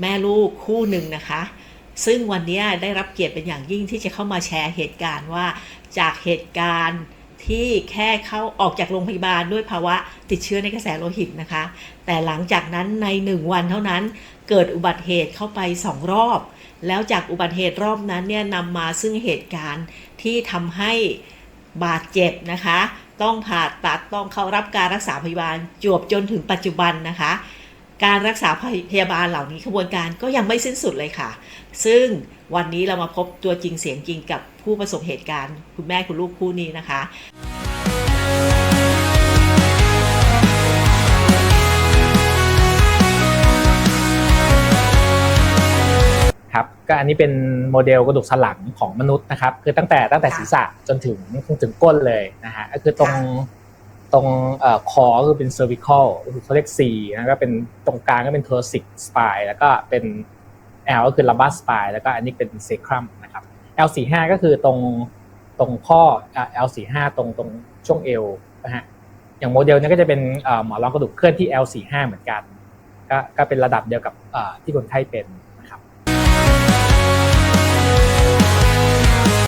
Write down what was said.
แม่ลูกคู่หนึ่งนะคะ ซึ่งวันนี้ได้รับเกียรติเป็นอย่างยิ่งที่จะเข้ามาแชร์เหตุการณ์ว่า จากเหตุการณ์ที่แค่เข้าออกจากโรงพยาบาลด้วยภาวะติดเชื้อในกระแสโลหิตนะคะ แต่หลังจากนั้นในหนึ่งวันเท่านั้นเกิดอุบัติเหตุเข้าไปสองรอบ แล้วจากอุบัติเหตุรอบนั้นเนี่ยนำมาซึ่งเหตุการณ์ที่ทำให้บาดเจ็บนะคะ ต้องผ่าตัดต้องเข้ารับการรักษาพยาบาลจวบจนถึงปัจจุบันนะคะ การรักษาพยาบาลเหล่านี้ขบวนการก็ยังไม่สิ้นสุดเลยค่ะ ซึ่งวันนี้เรามาพบตัวจริงเสียงจริงกับผู้ประสบเหตุการณ์ คุณแม่คุณลูกคู่นี้นะคะครับก็อันนี้เป็นโมเดลกระดูกสันหลังของมนุษย์นะครับ คือตั้งแต่ตั้งแต่ศีรษะจนถึงถึงก้นเลยนะฮะก็คือตรง ตรงอคอคือเป็น cervical ก็คือเขาเรียก C นะก็เป็นตรงกลางก็เป็น thoracic spine แล้วก็เป็น L ก็คือ lumbar spine แล้วก็อันนี้เป็น sacrum นะครับ L45 ก็คือตรงตรงข้ออ่า L45 ตรงตรงช่วงเอวนะฮะอย่างโมเดลนี้ก็จะเป็นหมอนรองกระดูกเคลื่อนที่ L45 เหมือนกัน ก็ก็เป็นระดับเดียวกับที่คนไข้เป็น